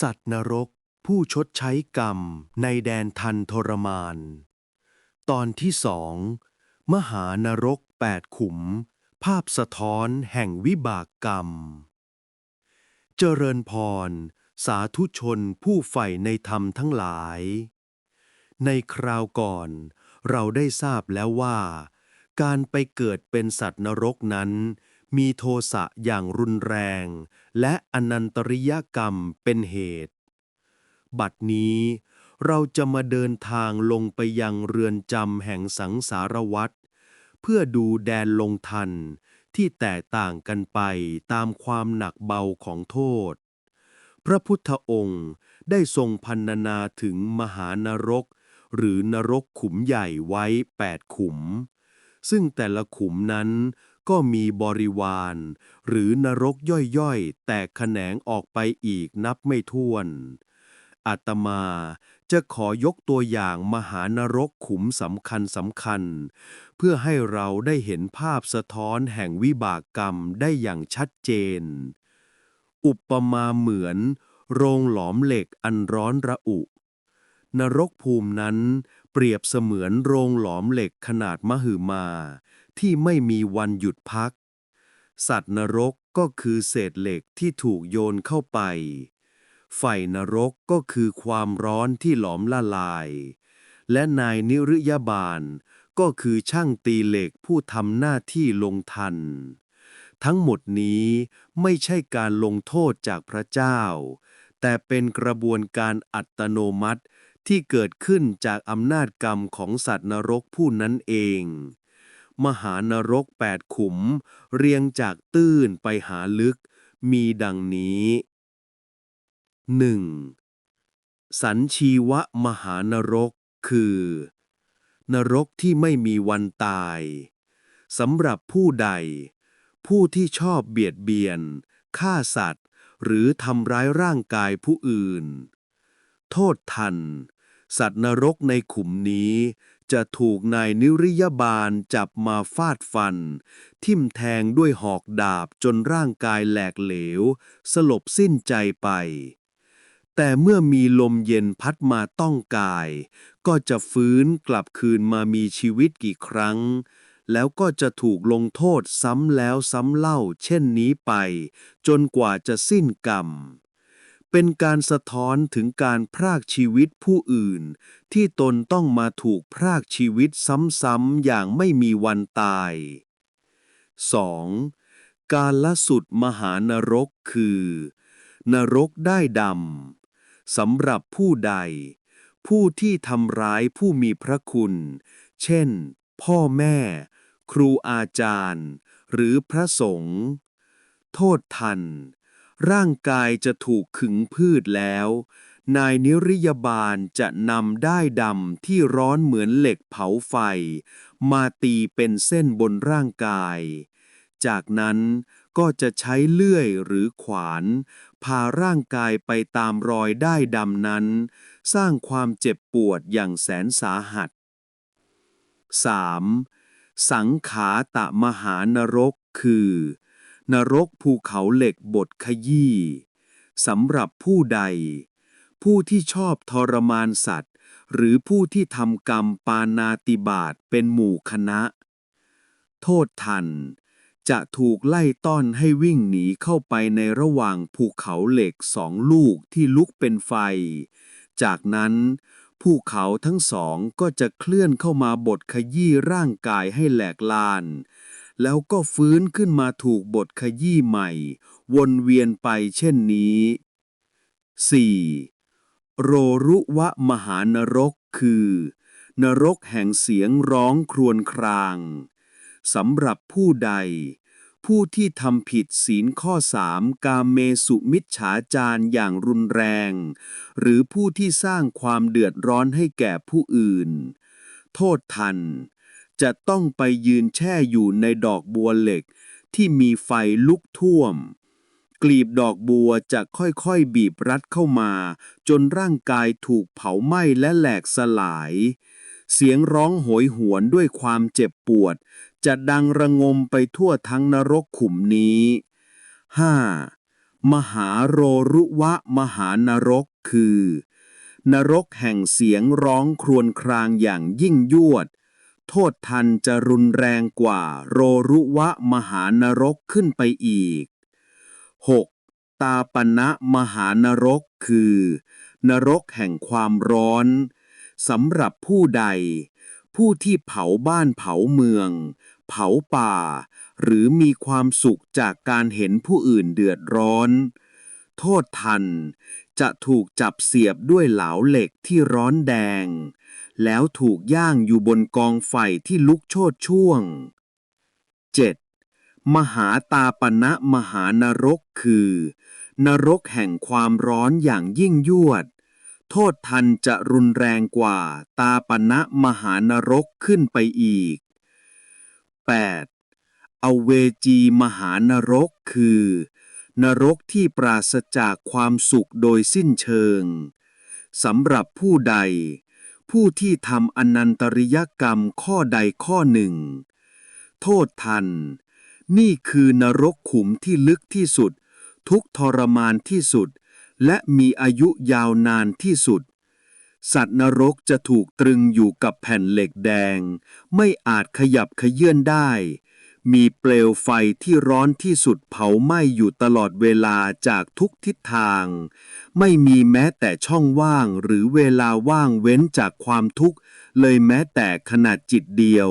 สัตว์นรก ผู้ชดใช้กรรมในแดนทันทรมาน ตอนที่สอง มหานรกแปดขุม ภาพสะท้อนแห่งวิบากกรรม เจริญพร สาธุชนผู้ใฝ่ในธรรมทั้งหลาย ในคราวก่อน เราได้ทราบแล้วว่า การไปเกิดเป็นสัตว์นรกนั้น มีโทสะอย่างรุนแรง และอนันตริยกรรมเป็นเหตุ บัดนี้เราจะมาเดินทางลงไปยังเรือนจำแห่งสังสารวัฏเพื่อดูแดนลงทันที่แตกต่างกันไปตามความหนักเบาของโทษ พระพุทธองค์ได้ทรงพันนานาถึงมหานรก หรือนรกขุมใหญ่ไว้แปดขุม ซึ่งแต่ละขุมนั้น ก็มีบริวาร หรือนรกย่อยๆ แตกแขนงออกไปอีกนับไม่ถ้วนอาตมาจะขอยกตัวอย่างมหานรกขุมสำคัญสำคัญ เพื่อให้เราได้เห็นภาพสะท้อนแห่งวิบากกรรมได้อย่างชัดเจน อุปมาเหมือน โรงหลอมเหล็กอันร้อนระอุ นรกภูมินั้นเปรียบเสมือนโรงหลอมเหล็กขนาดมหึมา ที่ไม่มีวันหยุดพัก สัตว์นรกก็คือเศษเหล็กที่ถูกโยนเข้าไป ไฟนรกก็คือความร้อนที่หลอมละลาย และนายนิรยาบาล ก็คือช่างตีเหล็กผู้ทำหน้าที่ลงทัน ทั้งหมดนี้ไม่ใช่การลงโทษจากพระเจ้า แต่เป็นกระบวนการอัตโนมัติที่เกิดขึ้นจากอำนาจกรรมของสัตว์นรกผู้นั้นเอง มหานรกแปดขุม เรียงจากตื้นไปหาลึก มีดังนี้ 1. สันชีวะมหานรกคือ นรกที่ไม่มีวันตายสำหรับผู้ใด ผู้ที่ชอบเบียดเบียน ฆ่าสัตว์ หรือทำร้ายร่างกายผู้อื่น โทษทัน สัตว์นรกในขุมนี้ จะถูกนายนิริยบาลจับมาฟาดฟัน ทิ่มแทงด้วยหอกดาบจนร่างกายแหลกเหลว สลบสิ้นใจไป แต่เมื่อมีลมเย็นพัดมาต้องกาย ก็จะฟื้นกลับคืนมามีชีวิตกี่ครั้ง แล้วก็จะถูกลงโทษซ้ำแล้วซ้ำเล่าเช่นนี้ไป จนกว่าจะสิ้นกรรม เป็นการสะท้อนถึงการพรากชีวิตผู้อื่น ที่ตนต้องมาถูกพรากชีวิตซ้ำๆอย่างไม่มีวันตาย 2. การละสุดมหานรกคือ นรกได้ดำสำหรับผู้ใด ผู้ที่ทำร้ายผู้มีพระคุณ เช่น พ่อแม่ ครูอาจารย์ หรือพระสงฆ์โทษทัน ร่างกายจะถูกขึงพืชแล้ว นายนิริยบาลจะนำได้ดำที่ร้อนเหมือนเหล็กเผาไฟ มาตีเป็นเส้นบนร่างกาย จากนั้นก็จะใช้เลื่อยหรือขวาน พาร่างกายไปตามรอยได้ดำนั้น สร้างความเจ็บปวดอย่างแสนสาหัส 3. สังขาตะมหานรกคือ นรกภูเขาเหล็กบดขยี้สำหรับผู้ใด ผู้ที่ชอบทรมานสัตว์ หรือผู้ที่ทำกรรมปานาติบาตเป็นหมู่คณะ โทษทัน จะถูกไล่ต้อนให้วิ่งหนีเข้าไปในระหว่างภูเขาเหล็กสองลูกที่ลุกเป็นไฟ จากนั้นภูเขาทั้งสองก็จะเคลื่อนเข้ามาบดขยี้ร่างกายให้แหลกลาน แล้วก็ฟื้นขึ้นมาถูกบดขยี้ใหม่ วนเวียนไปเช่นนี้ 4. โรรุวะมหานรกคือ นรกแห่งเสียงร้องครวญครางสำหรับผู้ใด ผู้ที่ทำผิดศีลข้อสามกามเมสุมิจฉาจารอย่างรุนแรง หรือผู้ที่สร้างความเดือดร้อนให้แก่ผู้อื่น โทษทัน จะต้องไปยืนแช่อยู่ในดอกบัวเหล็ก ที่มีไฟลุกท่วม กลีบดอกบัวจะค่อยๆบีบรัดเข้ามา จนร่างกายถูกเผาไหม้และแหลกสลาย เสียงร้องโหยหวนด้วยความเจ็บปวด จะดังระงมไปทั่วทั้งนรกขุมนี้ 5. มหาโรรุวะมหานรกคือนรกแห่งเสียงร้องครวญครางอย่างยิ่งยวด โทษทันจะรุนแรงกว่าโรรุวะมหานรกขึ้นไปอีก 6. ตาปณะมหานรกคือ นรกแห่งความร้อนสำหรับผู้ใด ผู้ที่เผาบ้านเผาเมือง เผาป่า หรือมีความสุขจากการเห็นผู้อื่นเดือดร้อน โทษทันจะถูกจับเสียบด้วยเหลาเหล็กที่ร้อนแดง แล้วถูกย่างอยู่บนกองไฟที่ลุกโชดช่วง 7. มหาตาปณะมหานรกคือ นรกแห่งความร้อนอย่างยิ่งยวด โทษทันจะรุนแรงกว่าตาปณะมหานรกขึ้นไปอีก 8. อเวจีมหานรกคือ นรกที่ปราศจากความสุขโดยสิ้นเชิงสำหรับผู้ใด ผู้ที่ทำอนันตริยกรรมข้อใดข้อหนึ่ง โทษทัน นี่คือนรกขุมที่ลึกที่สุด ทุกทรมานที่สุด และมีอายุยาวนานที่สุด สัตว์นรกจะถูกตรึงอยู่กับแผ่นเหล็กแดง ไม่อาจขยับขยื่นได้ มีเปลวไฟที่ร้อนที่สุดเผาไหม้อยู่ตลอดเวลาจากทุกทิศทาง ไม่มีแม้แต่ช่องว่างหรือเวลาว่างเว้นจากความทุกข์ เลยแม้แต่ขนาดจิตเดียว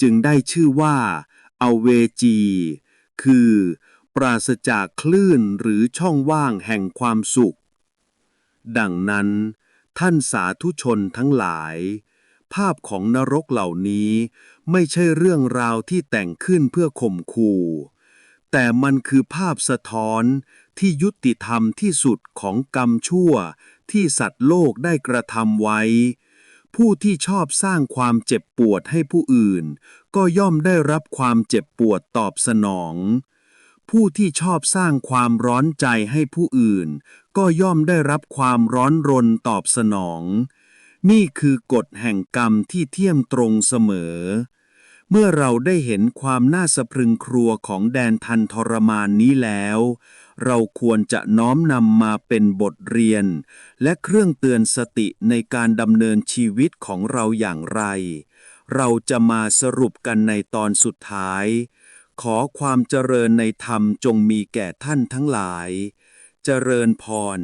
จึงได้ชื่อว่าอเวจี คือ ปราศจากคลื่นหรือช่องว่างแห่งความสุข ดังนั้น ท่านสาธุชนทั้งหลาย ภาพของนรกเหล่านี้ ไม่ใช่เรื่องราวที่แต่งขึ้นเพื่อข่มขู่ แต่มันคือภาพสะท้อนที่ยุติธรรมที่สุดของกรรมชั่วที่สัตว์โลกได้กระทำไว้ ผู้ที่ชอบสร้างความเจ็บปวดให้ผู้อื่น ก็ย่อมได้รับความเจ็บปวดตอบสนอง ผู้ที่ชอบสร้างความร้อนใจให้ผู้อื่น ก็ย่อมได้รับความร้อนรนตอบสนอง นี่คือกฎแห่งกรรมที่เที่ยมตรงเสมอ เมื่อเราได้เห็นความน่าสะพรึงครัวของแดนทันทรมานนี้แล้ว เราควรจะน้อมนำมาเป็นบทเรียน และเครื่องเตือนสติในการดำเนินชีวิตของเราอย่างไร เราจะมาสรุปกันในตอนสุดท้าย ขอความเจริญในธรรมจงมีแก่ท่านทั้งหลาย เจริญพร